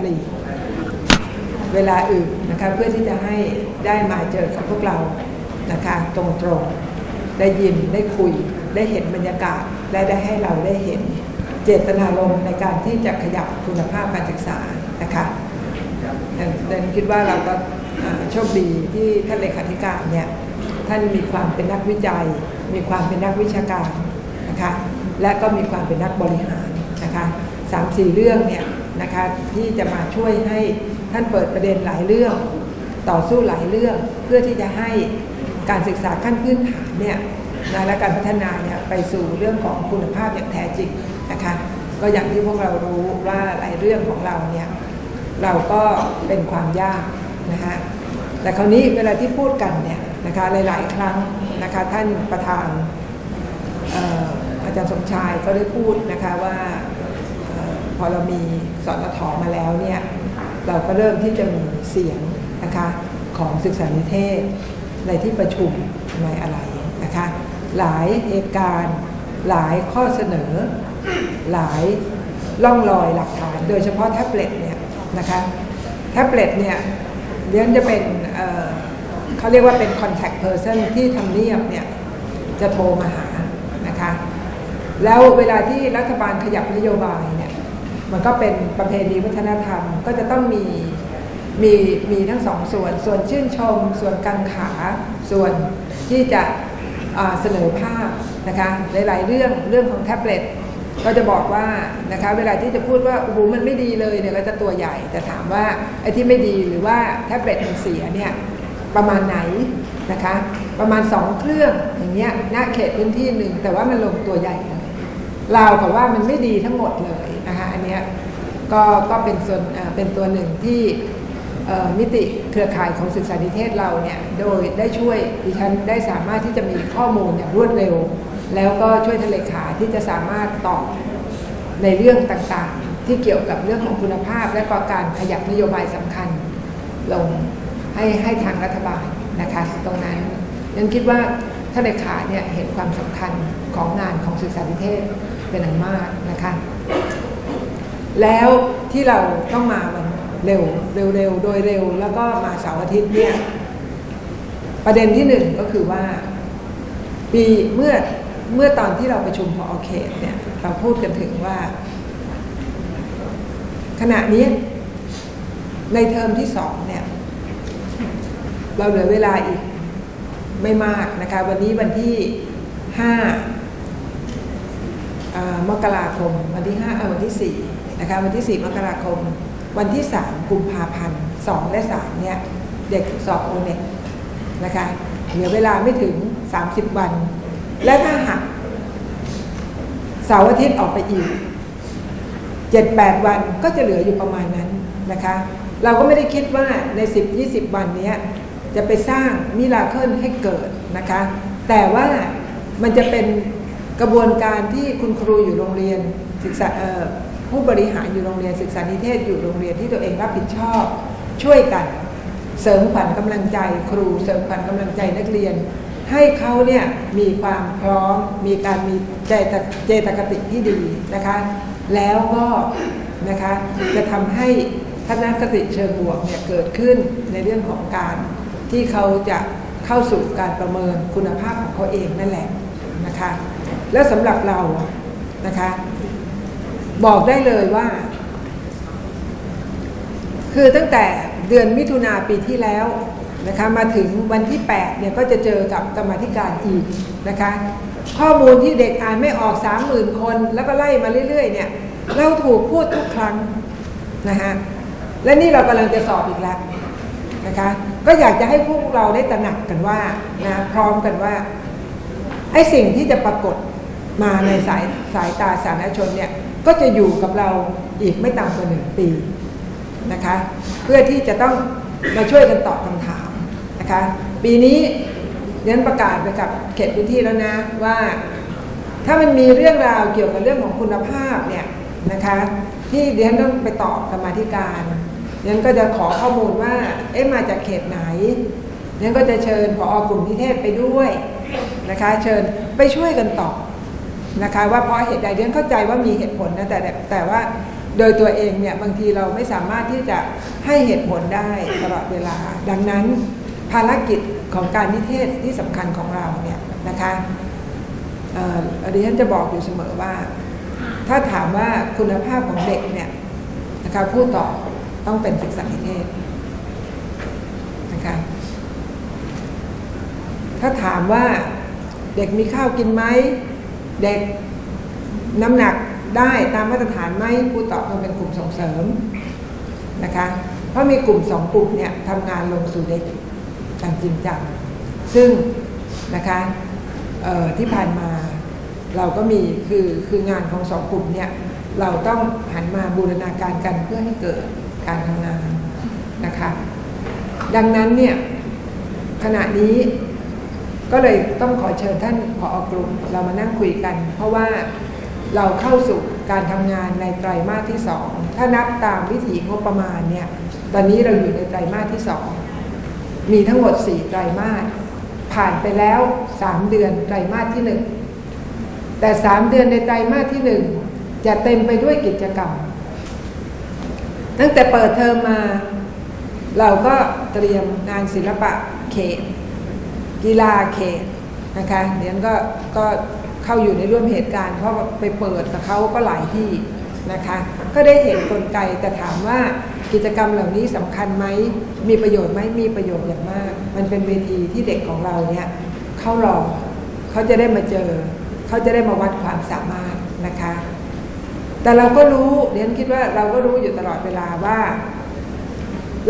ปลีเวลาอื่นนะคะเพื่อที่จะให้ได้มาเจอกับพวกเรานะคะตรงๆ ได้ยินได้คุยได้เห็นบรรยากาศ และได้ให้เราได้เห็นเจตนารมณ์ในการที่จะขยับคุณภาพการศึกษานะคะดังคิดว่าเราก็อ่าโชคดีที่ท่านเลขาธิการเนี่ยท่านมีความเป็นนักวิจัย มีความเป็นนักวิชาการนะคะและก็มีความเป็นนักบริหารนะคะสามสี่เรื่องเนี่ย นะคะที่จะมาช่วยให้ท่านเปิดประเด็นหลายเรื่อง ต่อสู้หลายเรื่องเพื่อที่จะให้การศึกษาขั้นพื้นฐานเนี่ยนะและการพัฒนาเนี่ยไปสู่เรื่องของคุณภาพอย่างแท้จริงนะคะก็อย่างที่พวกเรารู้ว่าหลายเรื่องของเราเนี่ยเราก็เป็นความยากนะคะแต่คราวนี้เวลาที่พูดกันเนี่ยนะคะหลาย ๆ ครั้งนะคะท่านประธานอออาจารย์สมชายก็ได้พูดนะคะว่า พอเรามีสอนทมาแล้วเนี่ยเราก็เริ่มที่จะมีเสียงนะคะของศึกษานิเทศ ในที่ประชุมในอะไรนะคะหลายเหตุการณ์หลายข้อเสนอ หลายล่องรอยหลักฐาน โดยเฉพาะแท็บเล็ตเนี่ยนะคะแท็บเล็ตเนี่ยเดี๋ยวจะเป็นเเขาเรียกว่าเป็น contact person ที่ทำเนียบเนี่ยจะโทรมาหานะคะแล้วเวลาที่รัฐบาลขยับนโยบาย มันก็เป็นประเพณีวัฒนธรรมก็จะต้องมีมีมีทั้งสองส่วน ส่วนชื่นชม ส่วนกังขา ส่วนที่จะเสนอภาพนะคะหลายๆเรื่องเรื่องของแท็บเล็ตก็จะบอกว่านะคะเวลาที่จะพูดว่าโอ้โหมันไม่ดีเลยเนี่ยก็จะตัวใหญ่แต่ถามว่าไอ้ที่ไม่ดีหรือว่าแท็บเล็ตมันเสียเนี่ยประมาณไหนนะคะประมาณสองเครื่องอย่างเงี้ยหน้าเขตพื้นที่หนึ่งแต่ว่ามันลงตัวใหญ่เลยราวกับว่ามันไม่ดีทั้งหมดเลย นะคะอันนี้ก็ก็เป็นส่วนเป็นตัวหนึ่งที่มิติเครือข่ายของศึกษานิเทศเราเนี่ยโดยได้ช่วยดิฉันได้สามารถที่จะมีข้อมูลอย่างรวดเร็ว แล้วก็ช่วยทะเลขาที่จะสามารถตอบในเรื่องต่างๆ ที่เกี่ยวกับเรื่องของคุณภาพ และก็การขยับนโยบายสำคัญลงให้ให้ทางรัฐบาลนะคะตรงนั้นยังคิดว่าท่านเลขาเนี่ยเห็นความสำคัญของงานของศึกษาธิเทศเป็นอันมากนะคะ แล้วที่เราต้องมาวันเร็วเร็วเร็วโดยเร็ว แล้วก็มาเสาร์อาทิตย์เนี่ย ประเด็นที่หนึ่งก็คือว่า ปีเมื่อเมื่อตอนที่เราประชุมพอเขตเนี่ย เราพูดกันถึงว่า ขณะนี้ในเทอมที่สองเนี่ย เราเหลือเวลาอีกไม่มากนะคะ วันนี้วันที่ห้ามกราคม วันที่ห้าเออวันที่สี่ นะคะวันที่สี่มกราคม วันที่สามกุมภาพันธ์สองและสามเนี่ย เด็กสอบโอเน็ตนะคะเหลือเวลาไม่ถึง 30 วัน และถ้าหักเสาร์อาทิตย์ออกไปอีก 7-8 วันก็จะเหลืออยู่ประมาณนั้นนะคะ เราก็ไม่ได้คิดว่าใน 10-20 วันนี้จะไปสร้างมิราเคิลให้เกิดนะคะ แต่ว่ามันจะเป็นกระบวนการที่คุณครูอยู่โรงเรียนศึกษา ผู้บริหารอยู่โรงเรียนศึกษานิเทศอยู่โรงเรียนที่ตัวเองรับผิดชอบ ช่วยกันเสริมขวัญกำลังใจครูเสริมขวัญกำลังใจนักเรียน ให้เขาเนี่ยมีความพร้อมมีการมีเจตเจตคติที่ดีนะคะ แล้วก็นะคะจะทำให้ทัศนคติเชิงบวกเนี่ยเกิดขึ้นในเรื่องของการที่เขาจะเข้าสู่การประเมินคุณภาพของเขาเองนั่นแหละนะคะ แล้วสำหรับเรานะคะ บอกได้เลยว่า คือตั้งแต่เดือนมิถุนาปีที่แล้วนะคะมาถึงวันที่8เนี่ยก็จะเจอกับกรรมาธิการอีกนะคะข้อมูลที่เด็กอ่านไม่ออก 30,000 คน แล้วก็ไล่มาเรื่อย ๆ เนี่ย เราถูกพูดทุกครั้งนะคะและนี่เรากำลังจะสอบอีกแล้วนะคะก็อยากจะให้พวกเราได้ตระหนักกันว่านะพร้อมกันว่าไอ้สิ่งที่จะปรากฏ มาในสายสายตาสาธารณชนเนี่ยก็จะอยู่กับเราอีกไม่ต่ำกว่าหนึ่งปีนะคะเพื่อที่จะต้องมาช่วยกันตอบคำถามนะคะปีนี้เรียนประกาศไปกับเขตพื้นที่แล้วนะว่า ถ้ามันมีเรื่องราวเกี่ยวกับเรื่องของคุณภาพเนี่ยนะคะที่เรียนต้องไปตอบกรรมาธิการเรียนก็จะขอข้อมูลว่าเอ๊ะมาจากเขตไหนเรียนก็จะเชิญพอกลุ่มนิเทศไปด้วยนะคะเชิญไปช่วยกันตอบ นะคะว่าเพราะเหตุใดเรียนเข้าใจว่ามีเหตุผลนะแต่แต่ว่าโดยตัวเองเนี่ยบางทีเราไม่สามารถที่จะให้เหตุผลได้ตลอดเวลา ดังนั้นภารกิจของการนิเทศที่สำคัญของเราเนี่ยนะคะเออดิฉันจะบอกอยู่เสมอว่า ถ้าถามว่าคุณภาพของเด็กเนี่ยนะคะผู้ตอบต้องเป็นศึกษานิเทศนะคะถ้าถามว่าเด็กมีข้าวกินไหม เด็กน้ำหนักได้ตามมาตรฐานไหมผู้ตอบต้องเป็นกลุ่มส่งเสริมนะคะ เพราะมีกลุ่มสองกลุ่มเนี่ยทำงานลงสู่เด็กอย่างจริงจังซึ่งนะคะที่ผ่านมาเราก็มีคือคืองานของสองกลุ่มเนี่ยเราต้องหันมาบูรณาการกันเพื่อให้เกิดการทำงานนะคะ ดังนั้นเนี่ยขณะนี้ ก็เลยต้องขอเชิญท่านผออกลุ่มเรามานั่งคุยกัน เพราะว่าเราเข้าสู่การทำงานในไตรมาสที่สองถ้านับตามวิถีงบประมาณเนี่ยตอนนี้เราอยู่ในไตรมาสที่สองมีทั้งหมด 4 ไตรมาสผ่านไปแล้ว 3 เดือนไตรมาสที่ 1 แต่ 3 เดือนในไตรมาสที่ 1 จะเต็มไปด้วยกิจกรรม ตั้งแต่เปิดเทอมมา เราก็เตรียมงานศิลปะเขต กีฬาเขตนะคะเดี๋ยวก็ก็เข้าอยู่ในร่วมเหตุการณ์เพราะไปเปิดกับเขาก็หลายที่นะคะก็ได้เห็นกลไกแต่ถามว่ากิจกรรมเหล่านี้สำคัญไหมมีประโยชน์ไหมมีประโยชน์อย่างมาก มันเป็นเวทีที่เด็กของเราเนี่ยเข้ารอเขาจะได้มาเจอ เขาจะได้มาวัดความสามารถนะคะ แต่เราก็รู้เรียนคิดว่าเราก็รู้อยู่ตลอดเวลาว่า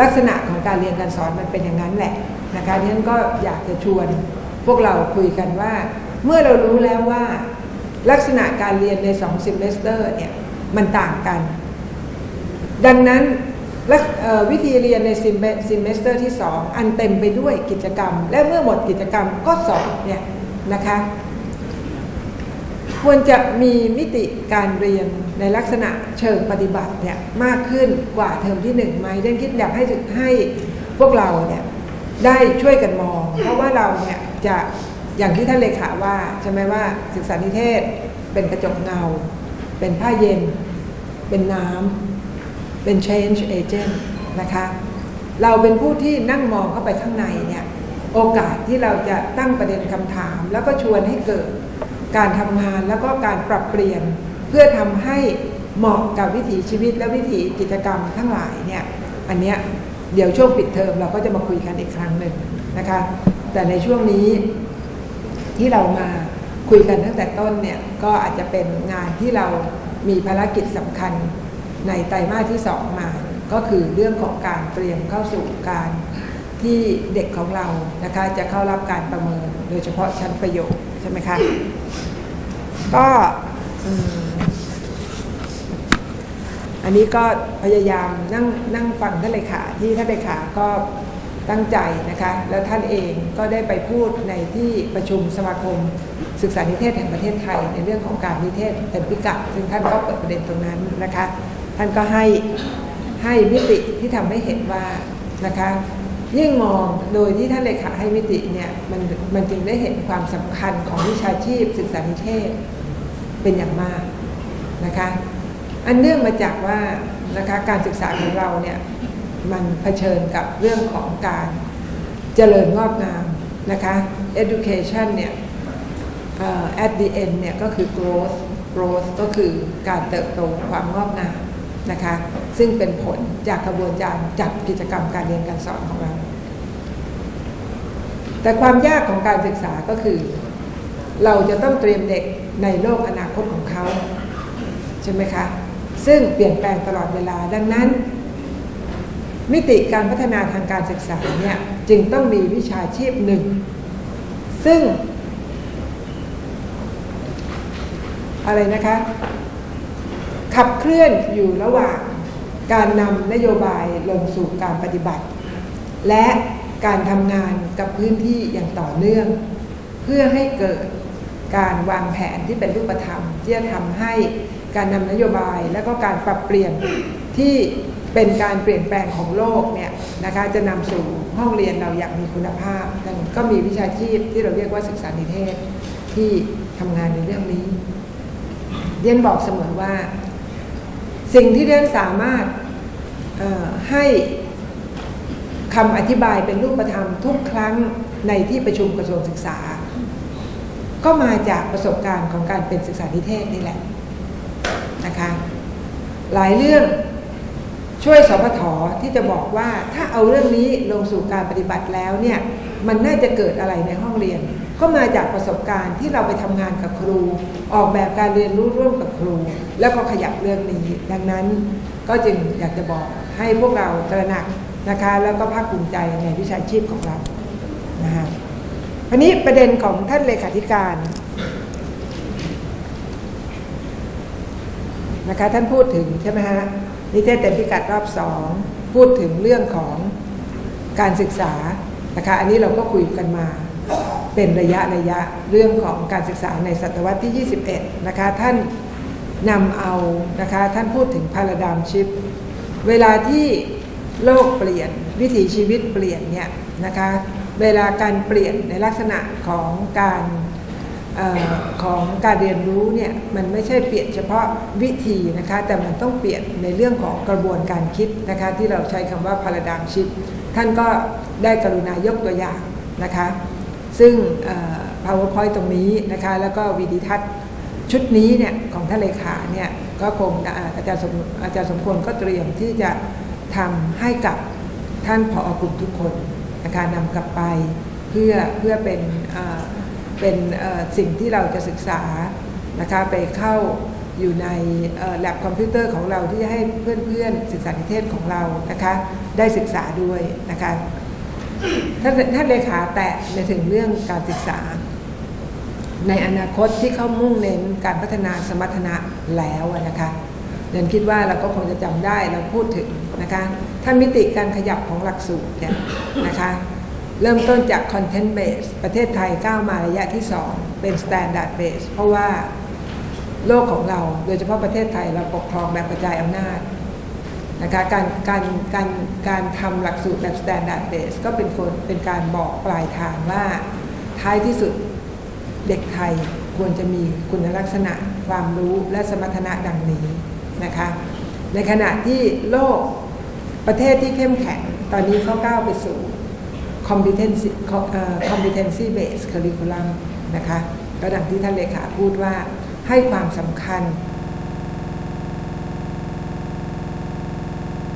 ลักษณะของการเรียนการสอนมันเป็นอย่างนั้นแหละนะคะนั้นก็อยากจะชวนพวกเราคุยกันว่า เมื่อเรารู้แล้วว่า ลักษณะการเรียนในสองซิมเมสเตอร์เนี่ยมันต่างกัน ดังนั้นวิธีเรียนในซิมเมซิมเมสเตอร์ที่ 2 อันเต็มไปด้วยกิจกรรม และเมื่อหมดกิจกรรมก็สอบเนี่ยนะคะ ควรจะมีมิติการเรียนในลักษณะเชิงปฏิบัติเนี่ยมากขึ้นกว่าเทอมที่หนึ่งไหมเรื่องคิดอยากให้ให้พวกเราเนี่ยได้ช่วยกันมอง เพราะว่าเราเนี่ยจะอย่างที่ท่านเลขาว่าใช่ไหมว่าศึกษานิเทศเป็นกระจกเงา เป็นผ้าเย็น เป็นน้ำเป็น change agent นะคะเราเป็นผู้ที่นั่งมองเข้าไปข้างในเนี่ยโอกาสที่เราจะตั้งประเด็นคำถาม แล้วก็ชวนให้เกิด การทำงานแล้วก็การปรับเปลี่ยน เพื่อทำให้เหมาะกับวิถีชีวิตและวิถีกิจกรรมทั้งหลายเนี่ยอันเนี้ยเดี๋ยวช่วงปิดเทอมเราก็จะมาคุยกันอีกครั้งหนึ่งนะคะ แต่ในช่วงนี้ที่เรามาคุยกันตั้งแต่ต้นเนี่ยก็อาจจะเป็นงานที่เรามีภารกิจสำคัญในไตรมาสที่สองมา ก็คือเรื่องของการเตรียมเข้าสู่การที่เด็กของเรานะคะจะเข้ารับการประเมินโดยเฉพาะชั้นประโยค ใช่ไหมคะ ก็อืมอันนี้ก็พยายามนั่งนั่งฟังท่านเลขาที่ท่านเลขาก็ตั้งใจนะคะ แล้วท่านเองก็ได้ไปพูดในที่ประชุมสมาคม ศึกษานิเทศแห่งประเทศไทย ในเรื่องของการนิเทศเต็มพิกัด ซึ่งท่านก็เปิดประเด็นตรงนั้นนะคะ ท่านก็ให้ให้มิติที่ทำให้เห็นว่านะคะ ยิ่งมองโดยที่ท่านเลขาให้มิติเนี่ยมันมันจึงได้เห็นความสำคัญของวิชาชีพศึกษานิเทศเป็นอย่างมากนะคะ อันเนื่องมาจากว่านะคะการศึกษาของเราเนี่ยมันเผชิญกับเรื่องของการเจริญงอกงามนะคะ education เนี่ย at the end เนี่ยก็คือ growth growth ก็คือการเติบโตความงอกงามนะคะ ซึ่งเป็นผลจากกระบวนการจัดกิจกรรมการเรียนการสอนของเรา แต่ความยากของการศึกษาก็คือ เราจะต้องเตรียมเด็กในโลกอนาคตของเขา ใช่ไหมคะ ซึ่งเปลี่ยนแปลงตลอดเวลาดังนั้น มิติการพัฒนาทางการศึกษาเนี่ยจึงต้องมีวิชาชีพหนึ่ง ซึ่ง อะไรนะคะ ขับเคลื่อนอยู่ระหว่างการนำนโยบายลงสู่การปฏิบัติ และ การทำงานกับพื้นที่อย่างต่อเนื่อง เพื่อให้เกิดการวางแผนที่เป็นรูปธรรม ที่จะทำให้การนำนโยบายและก็การปรับเปลี่ยนที่เป็นการเปลี่ยนแปลงของโลกเนี่ยนะคะจะนำสู่ห้องเรียนเราอย่างมีคุณภาพนั้นก็มีวิชาชีพที่เราเรียกว่าศึกษานิเทศที่ทำงานในเรื่องนี้เรียนบอกเสมอว่า สิ่งที่เรียนสามารถให้ คำอธิบายเป็นรูปธรรมทุกครั้งในที่ประชุมกระทรวงศึกษา ก็มาจากประสบการณ์ของการเป็นศึกษานิเทศนี่แหละนะคะหลายเรื่องช่วยสพทที่จะบอกว่าถ้าเอาเรื่องนี้ลงสู่การปฏิบัติแล้วเนี่ยมันน่าจะเกิดอะไรในห้องเรียน ก็มาจากประสบการณ์ที่เราไปทำงานกับครู ออกแบบการเรียนรู้ร่วมกับครู แล้วก็ขยับเรื่องนี้ ดังนั้นก็จึงอยากจะบอกให้พวกเราตระหนัก นะคะแล้วก็ภาคภูมิใจในวิชาชีพของเรานะคะอันนี้ประเด็นของท่านเลขาธิการนะคะท่านพูดถึงใช่ไหมฮะนิเทศเต็มพิกัดรอบสองพูดถึงเรื่องของการศึกษานะคะอันนี้เราก็คุยกันมาเป็นระยะระยะเรื่องของการศึกษาในศตวรรษที่ 21 นะคะท่านนำเอานะคะท่านพูดถึงพาราดามชิป เวลาที่ โลกเปลี่ยนวิถีชีวิตเปลี่ยนเนี่ยนะคะเวลาการเปลี่ยนในลักษณะของการออของการเรียนรู้เนี่ยมันไม่ใช่เปลี่ยนเฉพาะวิธีนะคะแต่มันต้องเปลี่ยนในเรื่องของกระบวนการคิดนะคะที่เราใช้คำว่า paradigm shift ท่านก็ได้กรุณายกตัวอย่างนะคะซึ่ง powerpoint ตรงนี้นะคะแล้วก็วิดีทัศน์ชุดนี้เนี่ยของท่านเลขาเนี่ยก็คงอาจารย์สมอาจารย์สมควรก็เตรียมที่จะ ทำให้กับท่านผอกลุ่มทุกคนนะคะนำกลับไปเพื่อเพื่อเป็นเป็นสิ่งที่เราจะศึกษานะคะไปเข้าอยู่ในแลบคอมพิวเตอร์ของเราที่จะให้เพื่อนๆศึกษานิเทศของเรานะคะได้ศึกษาด้วยนะคะท่านท่านเลขาแตะในถึงเรื่องการศึกษา ในอนาคตที่เขามุ่งเน้นการพัฒนาสมรรถนะแล้วนะคะ เดินคิดว่าเราก็คงจะจำได้เราพูดถึงนะคะถ้ามิติการขยับของหลักสูตรเนี่ยนะคะเริ่มต้นจาก Content Base ประเทศไทยก้าวมาระยะที่ 2 เป็น Standard Base เพราะว่าโลกของเราโดยเฉพาะประเทศไทยเราปกครองแบบกระจายอำนาจนะคะการการการการทำหลักสูตรแบบ Standard Base ก็เป็นคนเป็นการบอกปลายทางว่าท้ายที่สุดเด็กไทยควรจะมีคุณลักษณะความรู้และสมรรถนะดังนี้ นะคะในขณะที่โลกประเทศที่เข้มแข็ง ตอนนี้เขาก้าวไปสู่ competency competency based curriculum นะคะก็ดังที่ท่านเลขาพูดว่าให้ความสำคัญ